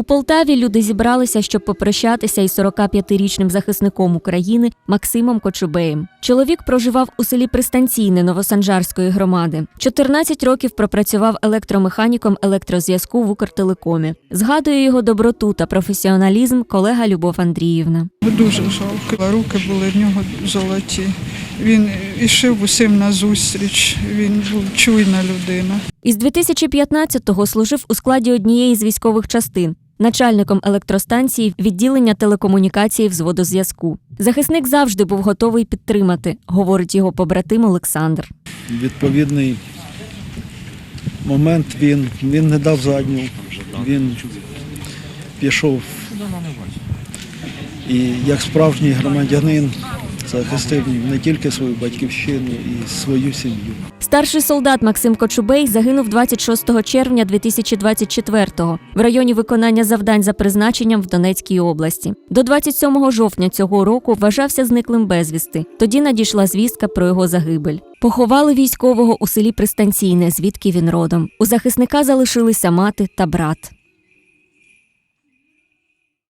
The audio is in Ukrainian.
У Полтаві люди зібралися, щоб попрощатися із 45-річним захисником України Максимом Кочубеєм. Чоловік проживав у селі Пристанційне Новосанжарської громади. 14 років пропрацював електромеханіком електрозв'язку в Укртелекомі. Згадує його доброту та професіоналізм колега Любов Андріївна. Дуже жалко. Руки були в нього золоті. Він ішов усім назустріч. Він був чуйна людина. Із 2015-го служив у складі однієї з військових частин. Начальником електростанції відділення телекомунікації взводу зв'язку. Захисник завжди був готовий підтримати, говорить його побратим Олександр. відповідний момент він, він не дав задню, він пішов і як справжній громадянин захистив не тільки свою батьківщину і свою сім'ю. Старший солдат Максим Кочубей загинув 26 червня 2024-го в районі виконання завдань за призначенням в Донецькій області. До 27 жовтня цього року вважався зниклим безвісти. Тоді надійшла звістка про його загибель. Поховали військового у селі Пристанційне, звідки він родом. У захисника залишилися мати та брат.